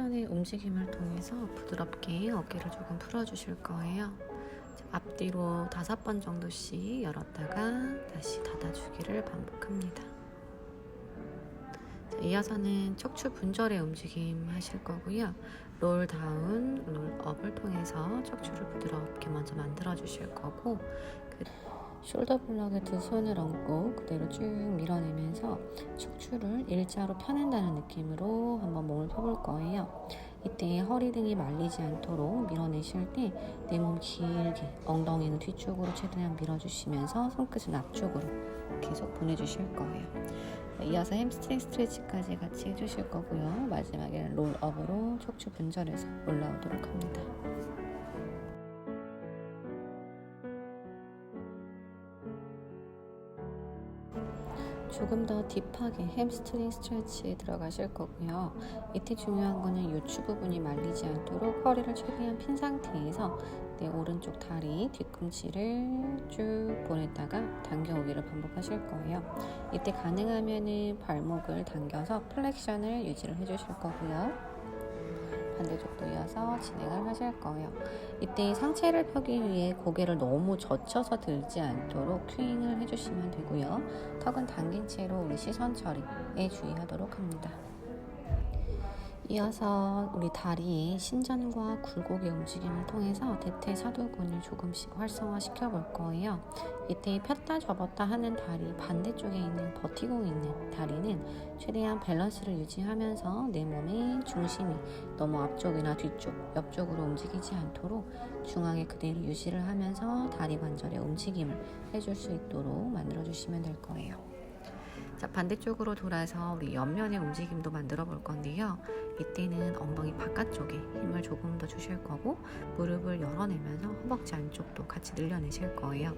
플렉션의 움직임을 통해서 부드럽게 어깨를 조금 풀어주실 거예요. 자, 앞뒤로 다섯 번 정도씩 열었다가 다시 닫아주기를 반복합니다. 자, 이어서는 척추 분절의 움직임 하실 거고요. 롤 다운, 롤 업을 통해서 척추를 부드럽게 먼저 만들어 주실 거고 그 숄더 블럭에 두 손을 얹고 그대로 쭉 밀어내면서 척추 를 일자로 펴낸다는 느낌으로 한번 몸을 펴볼 거예요. 이때 허리 등이 말리지 않도록 밀어내실 때 내 몸 길게 엉덩이는 뒤쪽으로 최대한 밀어주시면서 손끝은 앞쪽으로 계속 보내주실 거예요. 이어서 햄스트링 스트레치까지 같이 해주실 거고요. 마지막에는 롤업으로 척추 분절해서 올라오도록 합니다. 조금 더 딥하게 햄스트링 스트레치에 들어가실 거고요. 이때 중요한 거는 요추 부분이 말리지 않도록 허리를 최대한 핀 상태에서 내 오른쪽 다리 뒤꿈치를 쭉 보냈다가 당겨오기를 반복하실 거예요. 이때 가능하면은 발목을 당겨서 플렉션을 유지를 해주실 거고요. 반대쪽도 이어서 진행을 하실 거예요. 이때 상체를 펴기 위해 고개를 너무 젖혀서 들지 않도록 큐잉을 해주시면 되고요. 턱은 당긴 채로 우리 시선 처리에 주의하도록 합니다. 이어서 우리 다리의 신전과 굴곡의 움직임을 통해서 대퇴 사두근을 조금씩 활성화시켜 볼 거예요. 이때 폈다 접었다 하는 다리 반대쪽에 있는 버티고 있는 다리는 최대한 밸런스를 유지하면서 내 몸의 중심이 너무 앞쪽이나 뒤쪽, 옆쪽으로 움직이지 않도록 중앙에 그대로 유지를 하면서 다리 관절의 움직임을 해줄 수 있도록 만들어 주시면 될 거예요. 자, 반대쪽으로 돌아서 우리 옆면의 움직임도 만들어 볼 건데요. 이때는 엉덩이 바깥쪽에 힘을 조금 더 주실 거고 무릎을 열어내면서 허벅지 안쪽도 같이 늘려내실 거예요.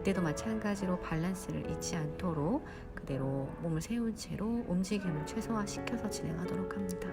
이때도 마찬가지로 밸런스를 잊지 않도록 그대로 몸을 세운 채로 움직임을 최소화시켜서 진행하도록 합니다.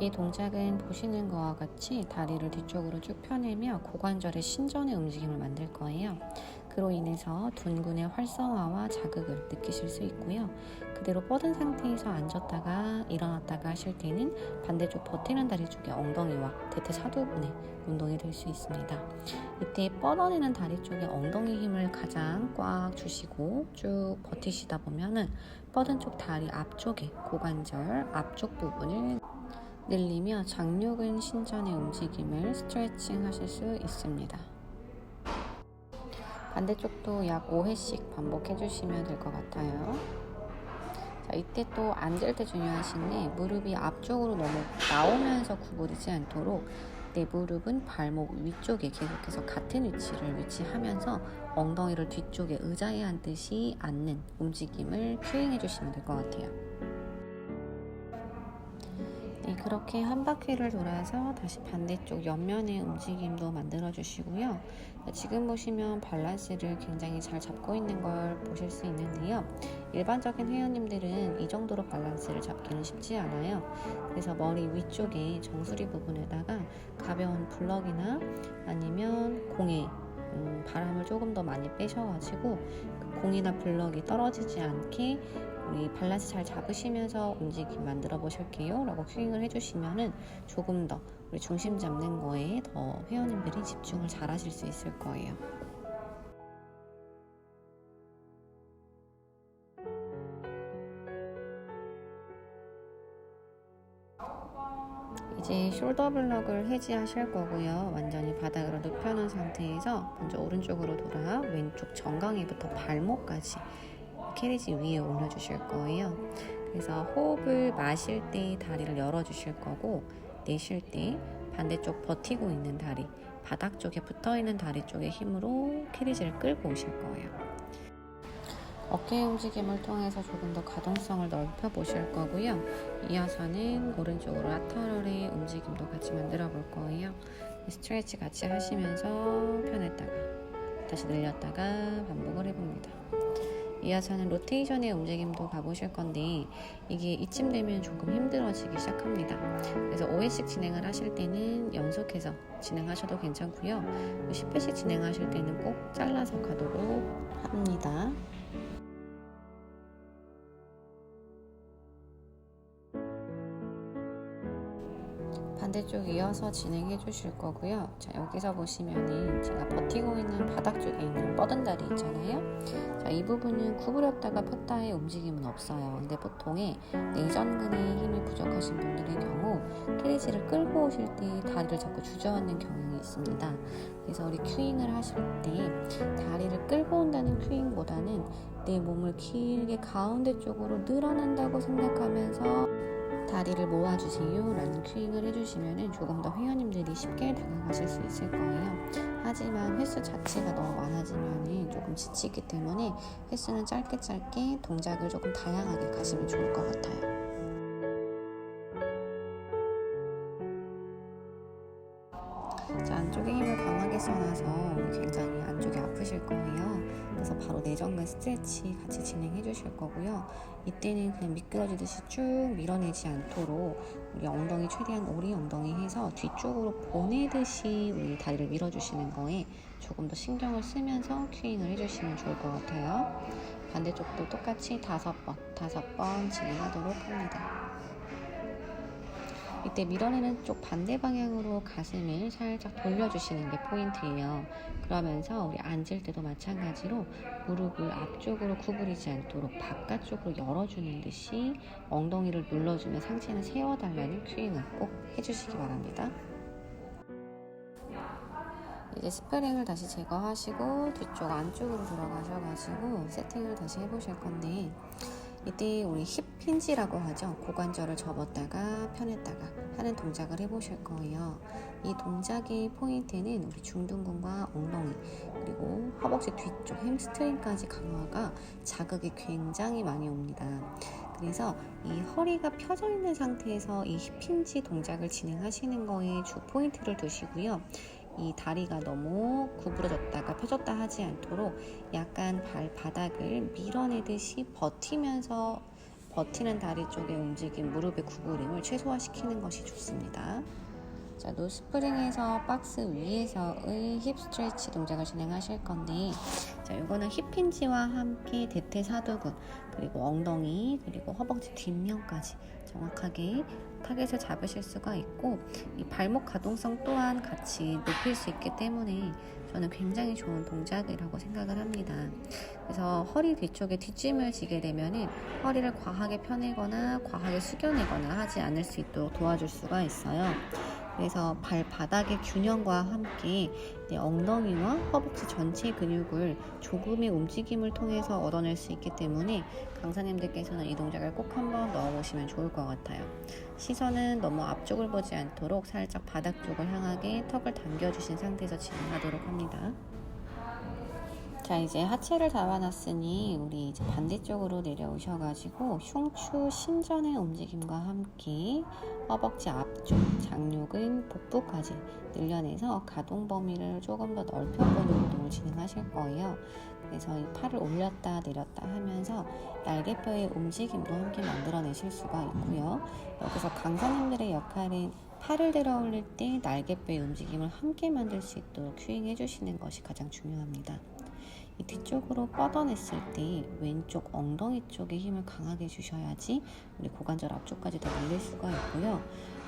이 동작은 보시는 것과 같이 다리를 뒤쪽으로 쭉 펴내며 고관절의 신전의 움직임을 만들 거예요. 그로 인해서 둔근의 활성화와 자극을 느끼실 수 있고요. 그대로 뻗은 상태에서 앉았다가 일어났다가 하실 때는 반대쪽 버티는 다리 쪽에 엉덩이와 대퇴 사두근의 운동이 될 수 있습니다. 이때 뻗어내는 다리 쪽에 엉덩이 힘을 가장 꽉 주시고 쭉 버티시다 보면은 뻗은 쪽 다리 앞쪽에 고관절 앞쪽 부분을 늘리며 장요근 신전의 움직임을 스트레칭 하실 수 있습니다. 반대쪽도 약 5회씩 반복해 주시면 될 것 같아요. 자, 이때 또 앉을 때 중요하신 게 무릎이 앞쪽으로 너무 나오면서 구부리지 않도록 내 무릎은 발목 위쪽에 계속해서 같은 위치를 위치하면서 엉덩이를 뒤쪽에 의자에 앉듯이 앉는 움직임을 큐잉해 주시면 될 것 같아요. 네, 그렇게 한 바퀴를 돌아서 다시 반대쪽 옆면의 움직임도 만들어 주시고요. 지금 보시면 밸런스를 굉장히 잘 잡고 있는 걸 보실 수 있는데요. 일반적인 회원님들은 이 정도로 밸런스를 잡기는 쉽지 않아요. 그래서 머리 위쪽에 정수리 부분에다가 가벼운 블럭이나 아니면 공에 음, 바람을 조금 더 많이 빼셔가지고 그 공이나 블럭이 떨어지지 않게 우리 밸런스 잘 잡으시면서 움직임 만들어 보실게요 라고 큐잉을 해주시면은 조금 더 우리 중심 잡는 거에 더 회원님들이 집중을 잘 하실 수 있을 거예요 이제 숄더 블럭을 해지하실 거고요. 완전히 바닥으로 눕혀놓은 상태에서 먼저 오른쪽으로 돌아 왼쪽 정강이부터 발목까지 캐리지 위에 올려주실 거예요. 그래서 호흡을 마실 때 다리를 열어주실 거고 내쉴 때 반대쪽 버티고 있는 다리, 바닥 쪽에 붙어 있는 다리 쪽의 힘으로 캐리지를 끌고 오실 거예요. 어깨 움직임을 통해서 조금 더 가동성을 넓혀 보실 거고요. 이어서는 오른쪽으로 라터럴의 움직임도 같이 만들어 볼 거예요. 스트레치 같이 하시면서 펴냈다가 다시 늘렸다가 반복을 해봅니다. 이어서는 로테이션의 움직임도 가보실 건데 이게 이쯤 되면 조금 힘들어지기 시작합니다. 그래서 5회씩 진행을 하실 때는 연속해서 진행하셔도 괜찮고요. 10회씩 진행하실 때는 꼭 잘라서 가도록 합니다. 반대쪽 이어서 진행해 주실 거고요. 자, 여기서 보시면은 제가 버티고 있는 바닥 쪽에 있는 뻗은 다리 있잖아요. 자, 이 부분은 구부렸다가 폈다의 움직임은 없어요. 근데 보통의 내전근의 힘이 부족하신 분들의 경우 캐리지를 끌고 오실 때 다리를 자꾸 주저앉는 경향이 있습니다. 그래서 우리 큐잉을 하실 때 다리를 끌고 온다는 큐잉보다는 내 몸을 길게 가운데 쪽으로 늘어난다고 생각하면서 다리를 모아주세요 라는 큐잉을 해주시면 조금 더 회원님들이 쉽게 다가가실 수 있을 거예요. 하지만 횟수 자체가 너무 많아지면 조금 지치기 때문에 횟수는 짧게 짧게 동작을 조금 다양하게 가시면 좋을 것 같아요. 자, 안쪽에 힘을 강하게 써놔서 굉장히 안쪽이 아프실 거예요. 그래서 바로 내전근 스트레치 같이 진행해 주실 거고요. 이때는 그냥 미끄러지듯이 쭉 밀어내지 않도록 우리 엉덩이 최대한 오리 엉덩이 해서 뒤쪽으로 보내듯이 우리 다리를 밀어주시는 거에 조금 더 신경을 쓰면서 큐잉을 해주시면 좋을 것 같아요. 반대쪽도 똑같이 다섯 번, 다섯 번 진행하도록 합니다. 이때 밀어내는 쪽 반대 방향으로 가슴을 살짝 돌려주시는 게 포인트예요. 그러면서 우리 앉을 때도 마찬가지로 무릎을 앞쪽으로 구부리지 않도록 바깥쪽으로 열어주는 듯이 엉덩이를 눌러주며 상체는 세워달라는 큐잉을 꼭 해주시기 바랍니다. 이제 스프링을 다시 제거하시고 뒤쪽 안쪽으로 들어가셔가지고 세팅을 다시 해보실 건데 이때 우리 힙 힌지라고 하죠. 고관절을 접었다가 펴냈다가 하는 동작을 해보실 거예요. 이 동작의 포인트는 우리 중둔근과 엉덩이 그리고 허벅지 뒤쪽 햄스트링까지 강화가 자극이 굉장히 많이 옵니다. 그래서 이 허리가 펴져 있는 상태에서 이 힙힌지 동작을 진행하시는 거에 주 포인트를 두시고요. 이 다리가 너무 구부러졌다가 펴졌다 하지 않도록 약간 발바닥을 밀어내듯이 버티면서 버티는 다리 쪽의 움직임, 무릎의 구부림을 최소화시키는 것이 좋습니다. 자, 노스프링에서 박스 위에서의 힙 스트레치 동작을 진행하실 건데, 자, 이거는 힙 힌지와 함께 대퇴사두근, 그리고 엉덩이, 그리고 허벅지 뒷면까지 정확하게 타겟을 잡으실 수가 있고, 이 발목 가동성 또한 같이 높일 수 있기 때문에 저는 굉장히 좋은 동작이라고 생각을 합니다. 그래서 허리 뒤쪽에 뒷짐을 지게 되면은 허리를 과하게 펴내거나 과하게 숙여내거나 하지 않을 수 있도록 도와줄 수가 있어요. 그래서 발바닥의 균형과 함께 내 엉덩이와 허벅지 전체 근육을 조금의 움직임을 통해서 얻어낼 수 있기 때문에 강사님들께서는 이 동작을 꼭 한번 넣어보시면 좋을 것 같아요. 시선은 너무 앞쪽을 보지 않도록 살짝 바닥 쪽을 향하게 턱을 당겨주신 상태에서 진행하도록 합니다. 자 이제 하체를 잡아놨으니 우리 이제 반대쪽으로 내려오셔가지고 흉추 신전의 움직임과 함께 허벅지 앞쪽 장육은 복부까지 늘려내서 가동 범위를 조금 더 넓혀보는 운동을 진행하실 거예요. 그래서 이 팔을 올렸다 내렸다 하면서 날개뼈의 움직임도 함께 만들어내실 수가 있고요. 여기서 강사님들의 역할은 팔을 들어 올릴 때 날개뼈의 움직임을 함께 만들 수 있도록 큐잉 해주시는 것이 가장 중요합니다. 이 뒤쪽으로 뻗어냈을 때 왼쪽 엉덩이 쪽에 힘을 강하게 주셔야지 우리 고관절 앞쪽까지 더 밀릴 수가 있고요.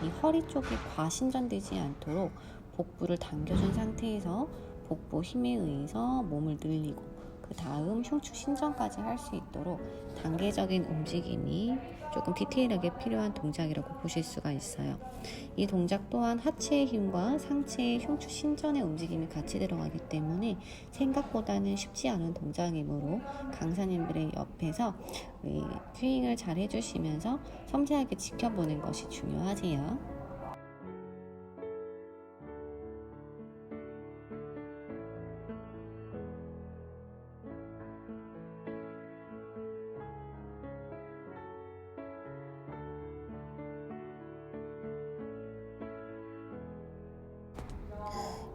이 허리 쪽이 과신전되지 않도록 복부를 당겨준 상태에서 복부 힘에 의해서 몸을 늘리고 그 다음 흉추 신전까지 할 수 있도록 단계적인 움직임이 조금 디테일하게 필요한 동작이라고 보실 수가 있어요. 이 동작 또한 하체의 힘과 상체의 흉추 신전의 움직임이 같이 들어가기 때문에 생각보다는 쉽지 않은 동작이므로 강사님들의 옆에서 큐잉을 잘 해주시면서 섬세하게 지켜보는 것이 중요하지요.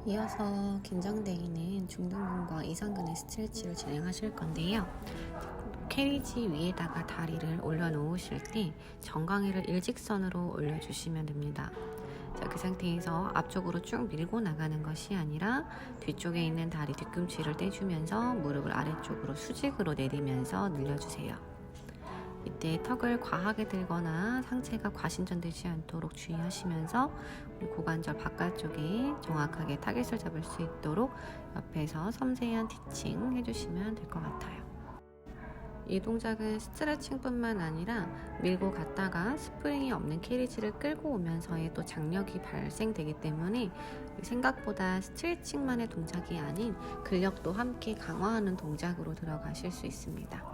이어서 긴장되어 있는 중둔근과 이상근의 스트레치를 진행하실 건데요. 캐리지 위에다가 다리를 올려놓으실 때 정강이를 일직선으로 올려주시면 됩니다. 자, 그 상태에서 앞쪽으로 쭉 밀고 나가는 것이 아니라 뒤쪽에 있는 다리 뒤꿈치를 떼주면서 무릎을 아래쪽으로 수직으로 내리면서 늘려주세요. 이때 턱을 과하게 들거나 상체가 과신전되지 않도록 주의하시면서 우리 고관절 바깥쪽에 정확하게 타겟을 잡을 수 있도록 옆에서 섬세한 티칭 해주시면 될 것 같아요. 이 동작은 스트레칭뿐만 아니라 밀고 갔다가 스프링이 없는 캐리지를 끌고 오면서의 또 장력이 발생되기 때문에 생각보다 스트레칭만의 동작이 아닌 근력도 함께 강화하는 동작으로 들어가실 수 있습니다.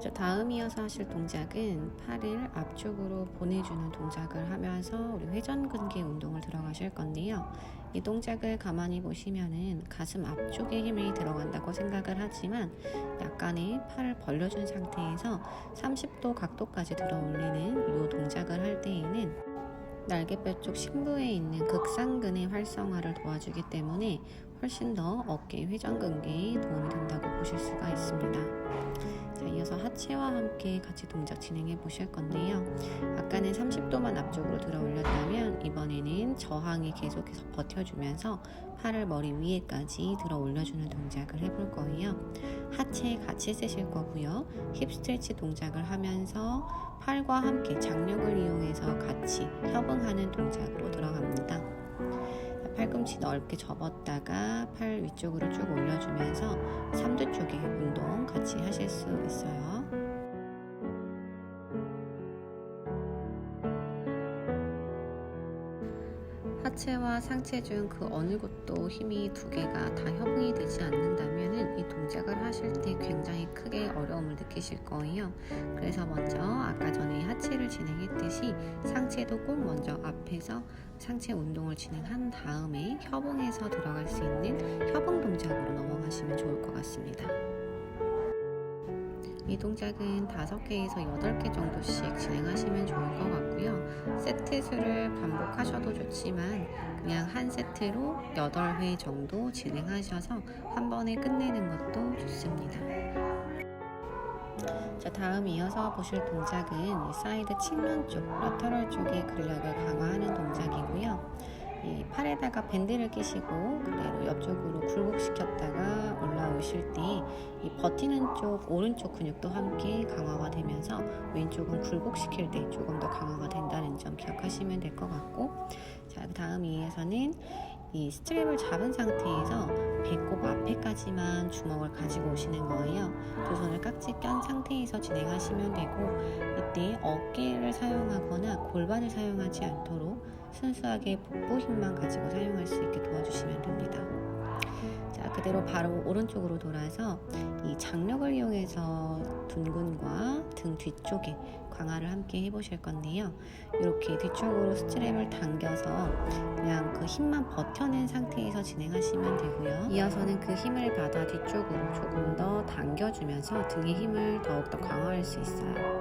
자, 다음 이어서 하실 동작은 팔을 앞쪽으로 보내주는 동작을 하면서 우리 회전근개 운동을 들어가실 건데요. 이 동작을 가만히 보시면은 가슴 앞쪽에 힘이 들어간다고 생각을 하지만 약간의 팔을 벌려준 상태에서 30도 각도까지 들어 올리는 이 동작을 할 때에는 날개뼈 쪽 심부에 있는 극상근의 활성화를 도와주기 때문에 훨씬 더 어깨 회전근개에 도움이 된다고 보실 수가 있습니다. 자, 이어서 하체와 함께 같이 동작 진행해 보실 건데요. 아까는 30도만 앞쪽으로 들어 올렸다면 이번에는 저항이 계속해서 버텨주면서 팔을 머리 위에까지 들어 올려주는 동작을 해볼 거예요. 하체 같이 쓰실 거고요. 힙 스트레치 동작을 하면서 팔과 함께 장력을 이용해서 같이 협응하는 동작으로 들어갑니다. 팔꿈치 넓게 접었다가 팔 위쪽으로 쭉 올려주면서 삼두 쪽의 운동 같이 하실 수 있어요. 하체와 상체 중 그 어느 곳도 힘이 두 개가 다 협응이 되지 않는다면 이 동작을 하실 때 굉장히 크게 어려움을 느끼실 거예요. 그래서 먼저 아까 전에 하체를 진행했듯이 상체도 꼭 먼저 앞에서 상체 운동을 진행한 다음에 협응해서 들어갈 수 있는 협응 동작으로 넘어가시면 좋을 것 같습니다. 이 동작은 5개에서 8개 정도씩 진행하시면 좋을 것 같고요. 세트 수를 반복하셔도 좋지만 그냥 한 세트로 8회 정도 진행하셔서 한 번에 끝내는 것도 좋습니다. 자, 다음 이어서 보실 동작은 사이드 측면 쪽, 러터럴 쪽의 근력을 강화하는 동작이고요. 이 팔에다가 밴드를 끼시고 그대로 옆쪽으로 굴곡시켰다가 올라오실 때 이 버티는 쪽 오른쪽 근육도 함께 강화가 되면서 왼쪽은 굴곡시킬 때 조금 더 강화가 된다는 점 기억하시면 될 것 같고 자, 그 다음 이에서는 이 스트랩을 잡은 상태에서 배꼽 앞에까지만 주먹을 가지고 오시는 거예요. 두 손을 깍지 껴 상태에서 진행하시면 되고 이때 어깨를 사용하거나 골반을 사용하지 않도록 순수하게 복부 힘만 가지고 사용할 수 있게 도와주시면 됩니다. 자, 그대로 바로 오른쪽으로 돌아서 이 장력을 이용해서 둔근과 등 뒤쪽에 강화를 함께 해보실 건데요. 이렇게 뒤쪽으로 스트랩을 당겨서 그냥 그 힘만 버텨낸 상태에서 진행하시면 되고요. 이어서는 그 힘을 받아 뒤쪽으로 조금 더 당겨주면서 등의 힘을 더욱더 강화할 수 있어요.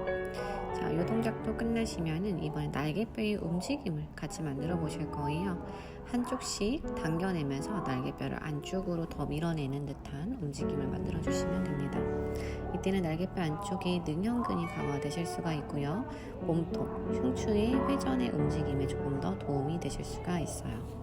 자, 이 동작도 끝나시면은 이번에 날개뼈의 움직임을 같이 만들어 보실 거예요. 한쪽씩 당겨내면서 날개뼈를 안쪽으로 더 밀어내는 듯한 움직임을 만들어 주시면 됩니다. 이때는 날개뼈 안쪽에 능형근이 강화되실 수가 있고요. 몸통, 흉추의 회전의 움직임에 조금 더 도움이 되실 수가 있어요.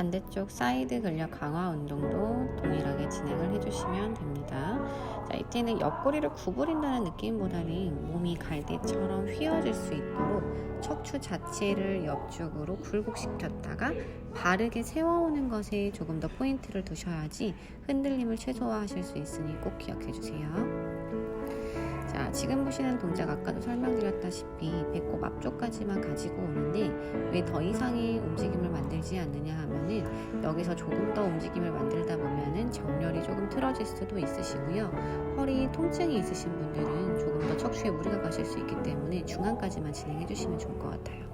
반대쪽 사이드 근력 강화 운동도 동일하게 진행을 해주시면 됩니다. 자, 이때는 옆구리를 구부린다는 느낌보다는 몸이 갈대처럼 휘어질 수 있도록 척추 자체를 옆쪽으로 굴곡시켰다가 바르게 세워오는 것에 조금 더 포인트를 두셔야지 흔들림을 최소화하실 수 있으니 꼭 기억해 주세요. 자, 지금 보시는 동작 아까도 설명드렸다시피 배꼽 앞쪽까지만 가지고 오는데 왜 더 이상의 움직임을 만들지 않느냐 하면은 여기서 조금 더 움직임을 만들다 보면은 정렬이 조금 틀어질 수도 있으시고요. 허리 통증이 있으신 분들은 조금 더 척추에 무리가 가실 수 있기 때문에 중앙까지만 진행해 주시면 좋을 것 같아요.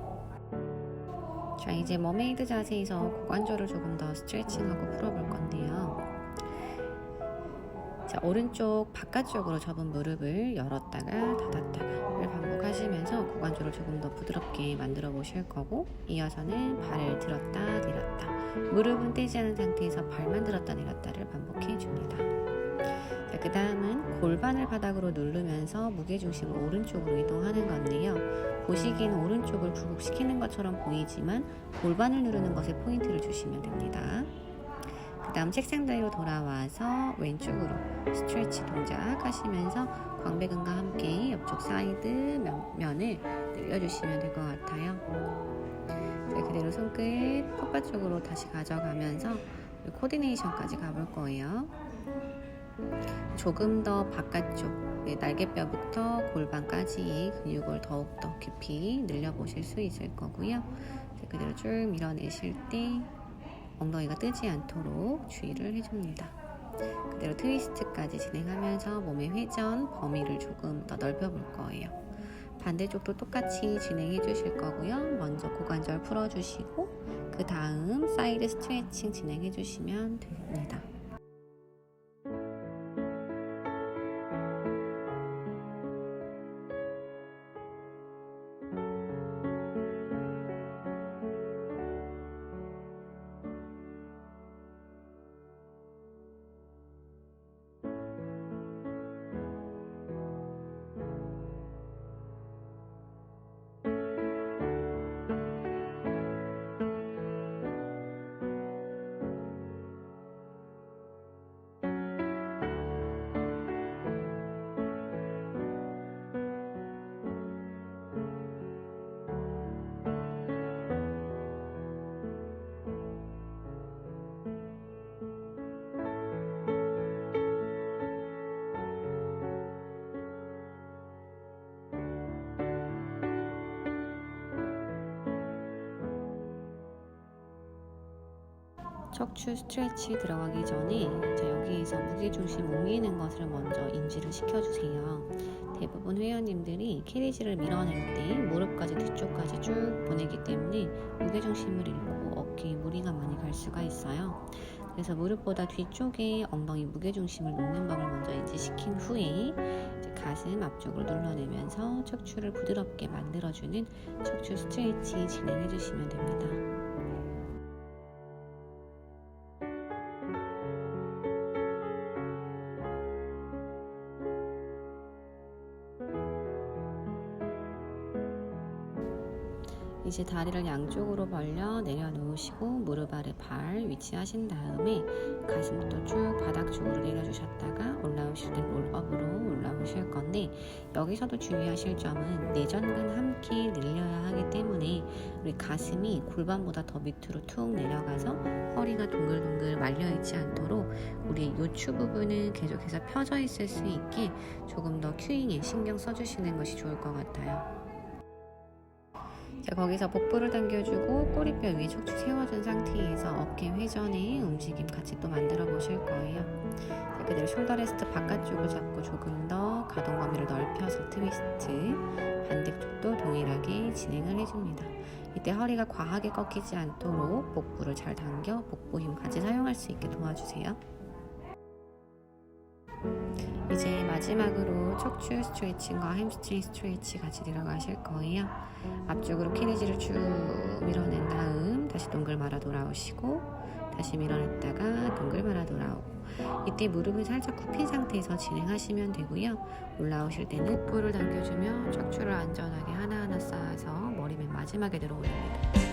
자, 이제 머메이드 자세에서 고관절을 조금 더 스트레칭하고 풀어볼 건데요. 자, 오른쪽 바깥쪽으로 접은 무릎을 열었다가 닫았다가를 반복하시면서 고관절을 조금 더 부드럽게 만들어 보실 거고 이어서는 발을 들었다 내렸다 무릎은 떼지 않은 상태에서 발만 들었다 내렸다를 반복해 줍니다. 자, 그 다음은 골반을 바닥으로 누르면서 무게중심을 오른쪽으로 이동하는 건데요. 보시기에는 오른쪽을 굴곡시키는 것처럼 보이지만 골반을 누르는 것에 포인트를 주시면 됩니다. 그 다음 책상대로 돌아와서 왼쪽으로 스트레치 동작 하시면서 광배근과 함께 옆쪽 사이드 면, 면을 늘려주시면 될 것 같아요. 자, 그대로 손끝 컵바 쪽으로 다시 가져가면서 코디네이션까지 가볼 거예요. 조금 더 바깥쪽 네, 날개뼈부터 골반까지의 근육을 더욱더 깊이 늘려보실 수 있을 거고요. 자, 그대로 쭉 밀어내실 때 엉덩이가 뜨지 않도록 주의를 해줍니다. 그대로 트위스트까지 진행하면서 몸의 회전 범위를 조금 더 넓혀볼 거예요. 반대쪽도 똑같이 진행해 주실 거고요. 먼저 고관절 풀어주시고 그 다음 사이드 스트레칭 진행해 주시면 됩니다. 척추 스트레치 들어가기 전에 자, 여기에서 무게중심 옮기는 것을 먼저 인지를 시켜주세요. 대부분 회원님들이 캐리지를 밀어낼 때 무릎까지 뒤쪽까지 쭉 보내기 때문에 무게중심을 잃고 어깨에 무리가 많이 갈 수가 있어요. 그래서 무릎보다 뒤쪽에 엉덩이 무게중심을 놓는 법을 먼저 인지시킨 후에 가슴 앞쪽으로 눌러내면서 척추를 부드럽게 만들어주는 척추 스트레치 진행해 주시면 됩니다. 이제 다리를 양쪽으로 벌려 내려놓으시고 무릎 아래 발 위치하신 다음에 가슴부터 쭉 바닥 쪽으로 내려주셨다가 올라오실 땐 롤업으로 올라오실 건데 여기서도 주의하실 점은 내전근 함께 늘려야 하기 때문에 우리 가슴이 골반보다 더 밑으로 툭 내려가서 허리가 동글동글 말려 있지 않도록 우리 요추 부분은 계속해서 펴져 있을 수 있게 조금 더 큐잉에 신경 써주시는 것이 좋을 것 같아요. 자, 거기서 복부를 당겨주고 꼬리뼈 위에 척추 세워준 상태에서 어깨 회전의 움직임 같이 또 만들어 보실 거예요. 자, 그대로 숄더 레스트 바깥쪽을 잡고 조금 더 가동 범위를 넓혀서 트위스트 반대쪽도 동일하게 진행을 해줍니다. 이때 허리가 과하게 꺾이지 않도록 복부를 잘 당겨 복부 힘 같이 사용할 수 있게 도와주세요. 이제 마지막으로 척추 스트레칭과 햄스트링 스트레치 같이 들어가실 거예요. 앞쪽으로 키네지를 쭉 밀어낸 다음 다시 동글 말아 돌아오시고 다시 밀어냈다가 동글 말아 돌아오고 이때 무릎을 살짝 굽힌 상태에서 진행하시면 되고요. 올라오실 때는 복부를 당겨주며 척추를 안전하게 하나하나 쌓아서 머리 맨 마지막에 들어올립니다.